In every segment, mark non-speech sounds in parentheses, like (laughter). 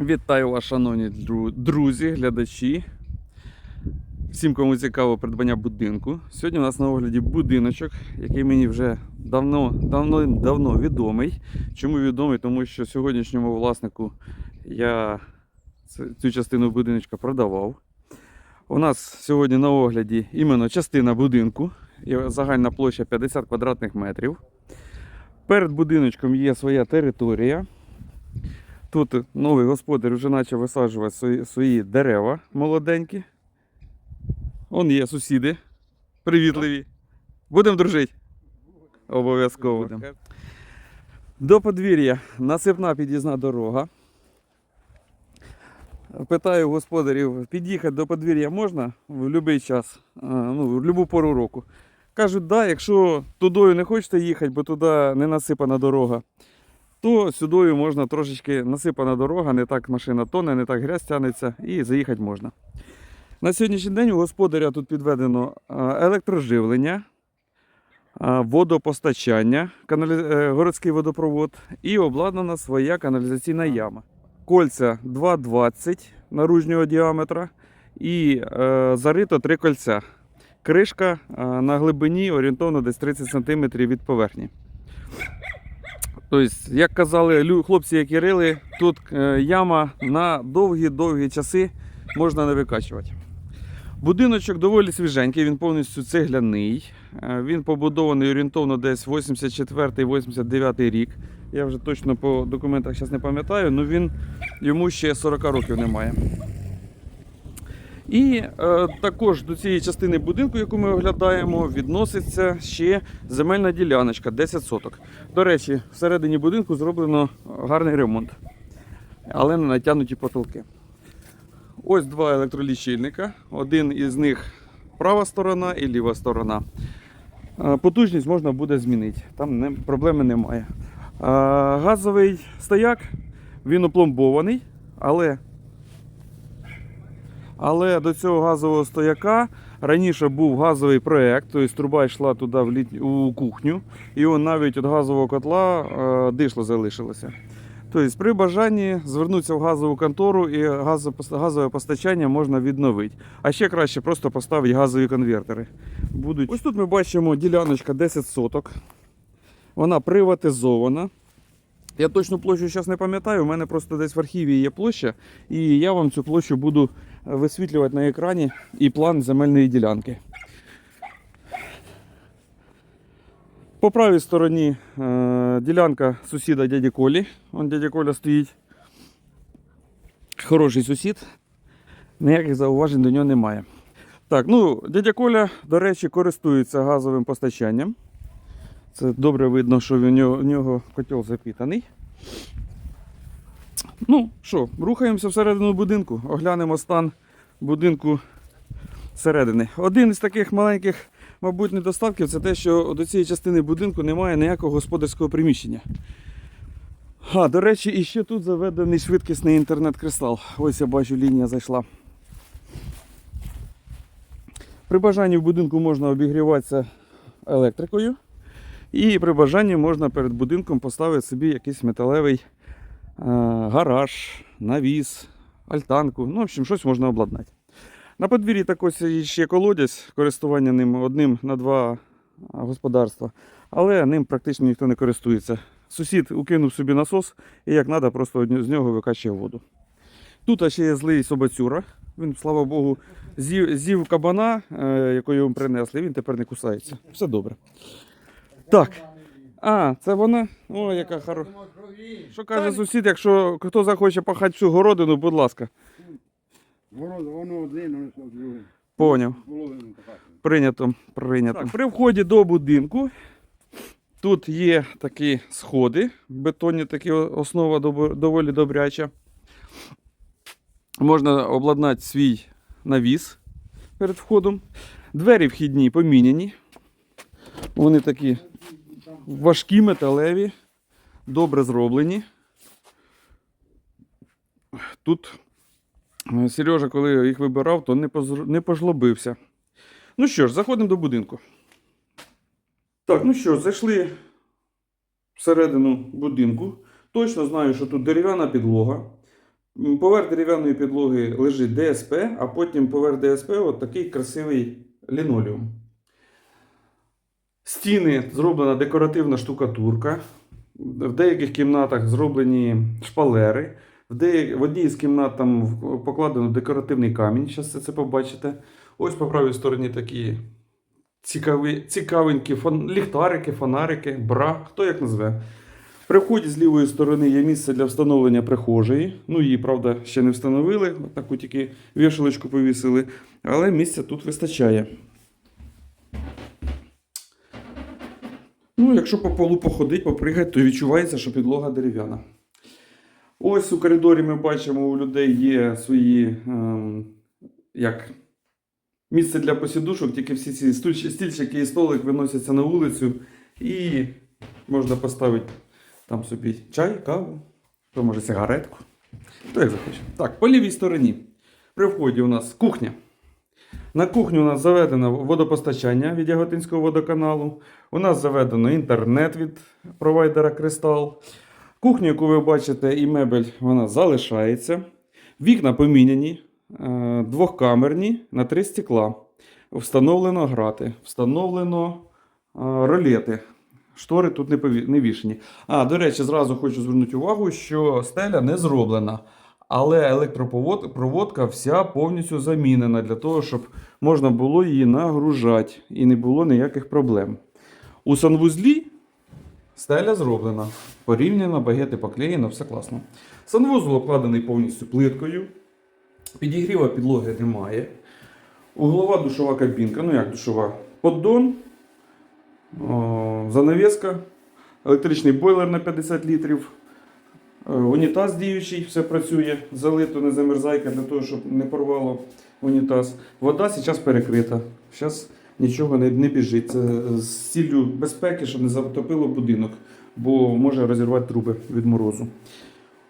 Вітаю вас, шановні друзі, глядачі. Всім, кому цікаво придбання будинку. Сьогодні у нас на огляді будиночок, який мені вже давно, давно, давно відомий. Чому відомий? Тому що сьогоднішньому власнику я цю частину будиночка продавав. У нас сьогодні на огляді іменно частина будинку. Загальна площа 50 квадратних метрів. Перед будиночком є своя територія. Тут новий господар вже почав висаджувати свої, свої дерева молоденькі. Он є сусіди привітливі. Будемо дружити. Обов'язково. Будем. До подвір'я насипна під'їзна дорога. Питаю господарів, під'їхати до подвір'я можна в будь-який час, ну, в будь-яку пору року. Кажуть, да, якщо тудою не хочете їхати, бо туди не насипана дорога, то сюдою можна трошечки насипана дорога, не так машина тоне, не так грязь тянеться і заїхати можна. На сьогоднішній день у господаря тут підведено електроживлення, водопостачання, каналі- е, городський водопровод і обладнана своя каналізаційна яма. Кольця 2,20 наружнього діаметра і е, зарито три кольця. Кришка е, на глибині орієнтовно десь 30 см від поверхні. Тобто, як казали хлопці, які рили, тут е, яма на довгі-довгі часи можна не викачувати. Будиночок доволі свіженький, він повністю цегляний. Е, Він побудований орієнтовно десь 84-89 рік. Я вже точно по документах зараз не пам'ятаю, але він йому ще 40 років немає. І е, також до цієї частини будинку, яку ми оглядаємо, відноситься ще земельна діляночка 10 соток. До речі, всередині будинку зроблено гарний ремонт, але не натягнуті потолки. Ось два електролічильника. Один із них права сторона і ліва сторона. Е, Потужність можна буде змінити, там не, проблеми немає. Е, Газовий стояк, він опломбований, але але до цього газового стояка раніше був газовий проєкт, тобто труба йшла туди в літ... у кухню, і он навіть від газового котла е, дишло залишилося. Тобто, при бажанні звернутися в газову контору і газове постачання можна відновити. А ще краще просто поставити газові конвертери. Будуть... Ось тут ми бачимо діляночка 10 соток. Вона приватизована. Я точну площу зараз не пам'ятаю, у мене просто десь в архіві є площа, і я вам цю площу буду висвітлювати на екрані і план земельної ділянки. По правій стороні е, ділянка сусіда дяді Колі. Вон дядя Коля стоїть. Хороший сусід. Ніяких зауважень до нього немає. Так, ну, дядя Коля, до речі, користується газовим постачанням. Це добре видно, що в нього, в нього котел запітаний. Ну що, рухаємося всередину будинку, оглянемо стан будинку зсередини. Один із таких маленьких, мабуть, недостатків це те, що до цієї частини будинку немає ніякого господарського приміщення. А, до речі, і ще тут заведений швидкісний інтернет-кристал. Ось я бачу, лінія зайшла. При бажанні в будинку можна обігріватися електрикою. І при бажанні можна перед будинком поставити собі якийсь металевий гараж, навіс, альтанку. Ну, в общем, щось можна обладнати. На подвір'ї також ще колодязь, користування ним одним на два господарства, але ним практично ніхто не користується. Сусід укинув собі насос і як треба, просто з нього викачує воду. Тут ще є злий собацюра. Він, слава Богу, з'їв, з'їв кабана, е, якого йому принесли, він тепер не кусається. Все добре. Так. А, це вона? О, яка хороша. Що каже сусід, якщо хто захоче пахати всю городину, будь ласка. Воно, воно один, воно друге. Поняв. Половину така. Прийнято, прийнято. Так, при вході до будинку тут є такі сходи, бетонні такі основа доволі добряча. Можна обладнати свій навіс перед входом. Двері вхідні поміняні. Вони такі важкі, металеві, добре зроблені. Тут е, Сережа, коли їх вибирав, то не, не пожлобився. Ну що ж, заходимо до будинку. Так, ну що, зайшли всередину будинку. Точно знаю, що тут дерев'яна підлога. Поверх дерев'яної підлоги лежить ДСП, а потім поверх ДСП от такий красивий лінолеум. Стіни зроблена декоративна штукатурка. В деяких кімнатах зроблені шпалери. В, деяк... в одній з кімнат там покладено декоративний камінь. Зараз це, побачите. Ось по правій стороні такі цікаві, цікавенькі фон... ліхтарики, фонарики, бра, хто як назве. При вході з лівої сторони є місце для встановлення прихожої. Ну, її, правда, ще не встановили, таку тільки вішалочку повісили, але місця тут вистачає. Ну, якщо по полу походить, попригати, то відчувається, що підлога дерев'яна. Ось у коридорі ми бачимо, у людей є свої ем, як, місце для посідушок, тільки всі ці стільчики і столик виносяться на вулицю і можна поставити там собі чай, каву, то може сигаретку. Хто як захоче. Так, по лівій стороні. При вході у нас кухня. На кухню у нас заведено водопостачання від Яготинського водоканалу. У нас заведено інтернет від провайдера Кристал. Кухню, яку ви бачите, і мебель, вона залишається. Вікна поміняні, е, двохкамерні на три стекла. Встановлено грати, встановлено е, ролети. Штори тут не вішені. А, до речі, зразу хочу звернути увагу, що стеля не зроблена. Але електропроводка вся повністю замінена для того, щоб можна було її нагружати і не було ніяких проблем. У санвузлі стеля зроблена. Порівняно, багети поклеєно, все класно. Санвузол обкладений повністю плиткою. Підігріва підлоги немає. Углова душова кабінка, ну як душова, поддон, занавеска, електричний бойлер на 50 літрів, унітаз діючий, все працює, залито не замерзайка для того, щоб не порвало унітаз. Вода зараз перекрита. Зараз нічого не, не біжить. Це з ціллю безпеки, щоб не затопило будинок, бо може розірвати труби від морозу.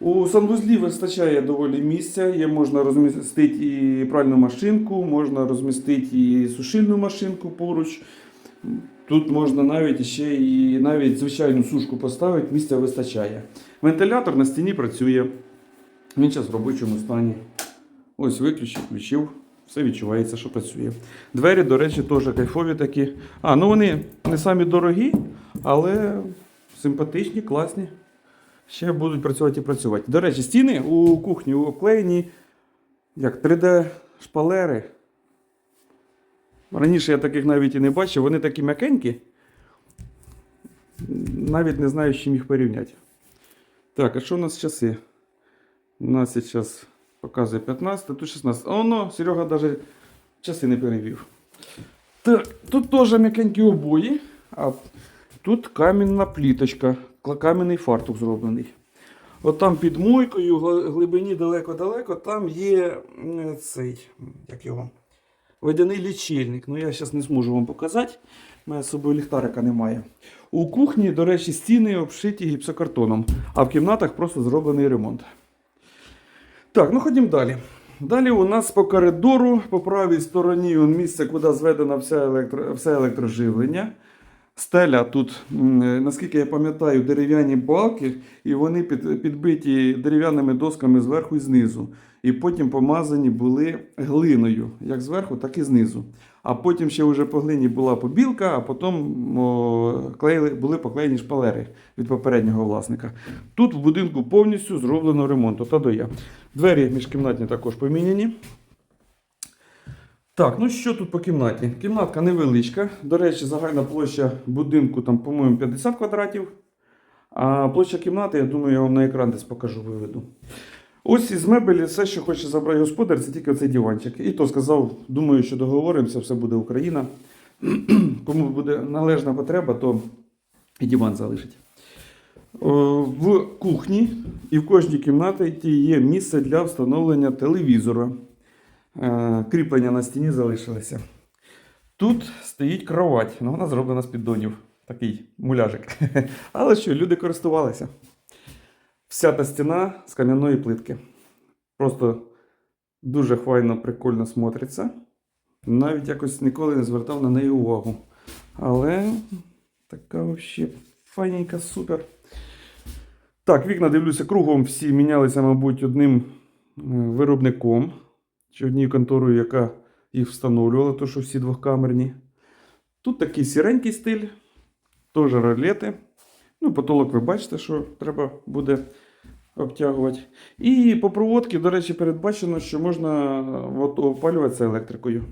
У санвузлі вистачає доволі місця. Є можна розмістити і пральну машинку, можна розмістити і сушильну машинку поруч. Тут можна навіть ще і навіть звичайну сушку поставити, місця вистачає. Вентилятор на стіні працює. Він зараз в робочому стані. Ось виключив, включив. Все відчувається, що працює. Двері, до речі, теж кайфові такі. А, ну вони не самі дорогі, але симпатичні, класні. Ще будуть працювати і працювати. До речі, стіни у кухні обклеєні як 3D-шпалери. Раніше я таких навіть і не бачив, вони такі м'якенькі. Навіть не знаю, з чим їх порівняти. Так, а що у нас часи? У нас зараз показує 15, тут 16. А воно, Серега навіть часи не перевів. Так, тут теж м'якенькі обої, а тут камінна пліточка, кам'яний фартук зроблений. От там під мойкою, в глибині далеко-далеко, там є цей, як його, водяний лічильник. Ну я зараз не зможу вам показати. У мене з собою ліхтарика немає. У кухні, до речі, стіни обшиті гіпсокартоном, а в кімнатах просто зроблений ремонт. Так, ну ходімо далі. Далі у нас по коридору, по правій стороні місце, куди зведено все, електро, все електроживлення. Стеля тут, наскільки я пам'ятаю, дерев'яні балки, і вони під, підбиті дерев'яними досками зверху і знизу. І потім помазані були глиною, як зверху, так і знизу. А потім ще вже по глині була побілка, а потім о, клеїли, були поклеєні шпалери від попереднього власника. Тут в будинку повністю зроблено ремонт. Ота до я. Двері міжкімнатні також поміняні. Так, ну що тут по кімнаті? Кімнатка невеличка. До речі, загальна площа будинку там, по-моєму, 50 квадратів. А площа кімнати, я думаю, я вам на екран десь покажу, виведу. Ось із мебелі все, що хоче забрати господар, це тільки оцей диванчик. І то сказав, думаю, що договоримося, все буде Україна. (clears throat) Кому буде належна потреба, то і диван залишить. В кухні і в кожній кімнаті є місце для встановлення телевізора. Е, Кріплення на стіні залишилося. Тут стоїть кровать, ну вона зроблена з піддонів. Такий муляжик. (laughs) Але що, люди користувалися. Вся та стіна з кам'яної плитки. Просто дуже файно, прикольно смотриться. Навіть якось ніколи не звертав на неї увагу. Але така взагалі файненька, супер. Так, вікна дивлюся кругом, всі мінялися, мабуть, одним виробником чи однією конторою, яка їх встановлювала, то що всі двохкамерні. Тут такий сіренький стиль, теж ролети. Ну, потолок ви бачите, що треба буде обтягувати. І по проводці, до речі, передбачено, що можна опалюватися електрикою.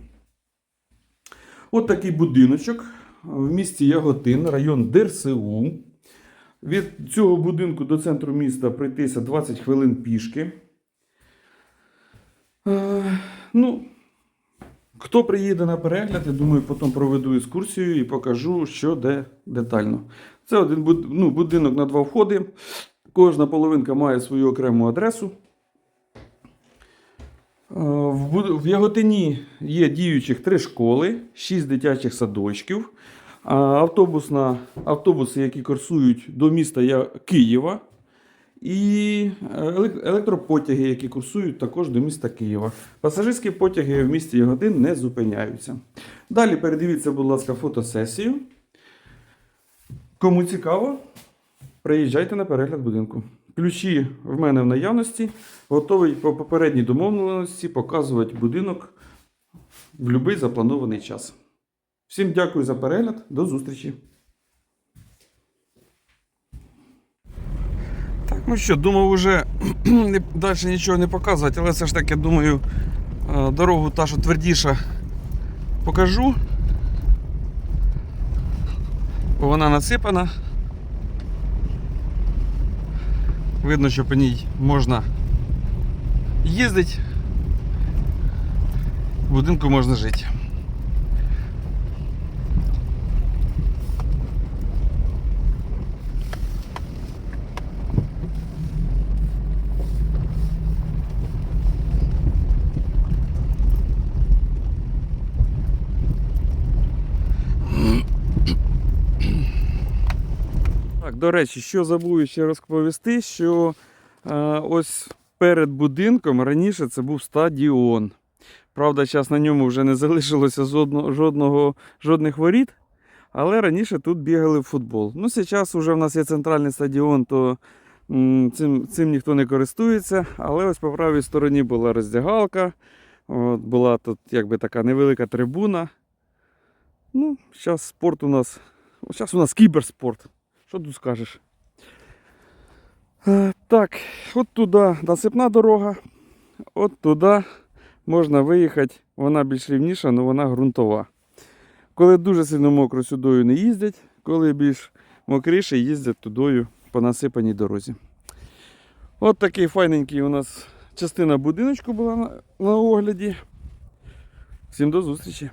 От такий будиночок в місті Яготин, район ДРСУ. Від цього будинку до центру міста пройтися 20 хвилин пішки. Е, ну, хто приїде на перегляд, я думаю, потім проведу екскурсію і покажу, що де детально. Це один ну, будинок на два входи. Кожна половинка має свою окрему адресу. Е, В Яготині є діючих три школи, шість дитячих садочків, автобусна, автобуси, які курсують до міста Києва, і е, електропотяги, які курсують також до міста Києва. Пасажирські потяги в місті Яготин не зупиняються. Далі передивіться, будь ласка, фотосесію. Кому цікаво, приїжджайте на перегляд будинку. Ключі в мене в наявності. Готовий по попередній домовленості показувати будинок в будь-який запланований час. Всім дякую за перегляд. До зустрічі. Ну що, думав уже (clears throat) далі нічого не показувати, але все ж таки думаю, е, дорогу та, що твердіша, покажу. Бо вона насипана. Видно, що по ній можна їздити. В будинку можна жити. До речі, що забув ще розповісти, що е, ось перед будинком раніше це був стадіон. Правда, зараз на ньому вже не залишилося жодного, жодних воріт, але раніше тут бігали в футбол. Ну, зараз вже в нас є центральний стадіон, то цим, цим ніхто не користується. Але ось по правій стороні була роздягалка, от, була тут якби така невелика трибуна. Ну, зараз спорт у нас. Зараз у нас кіберспорт. Що тут скажеш? Е, так, от туди насипна дорога, от туди можна виїхати. Вона більш рівніша, але вона ґрунтова. Коли дуже сильно мокро сюдою не їздять, коли більш мокріше, їздять тудою по насипаній дорозі. От такий файненький у нас частина будиночку була на, на огляді. Всім до зустрічі!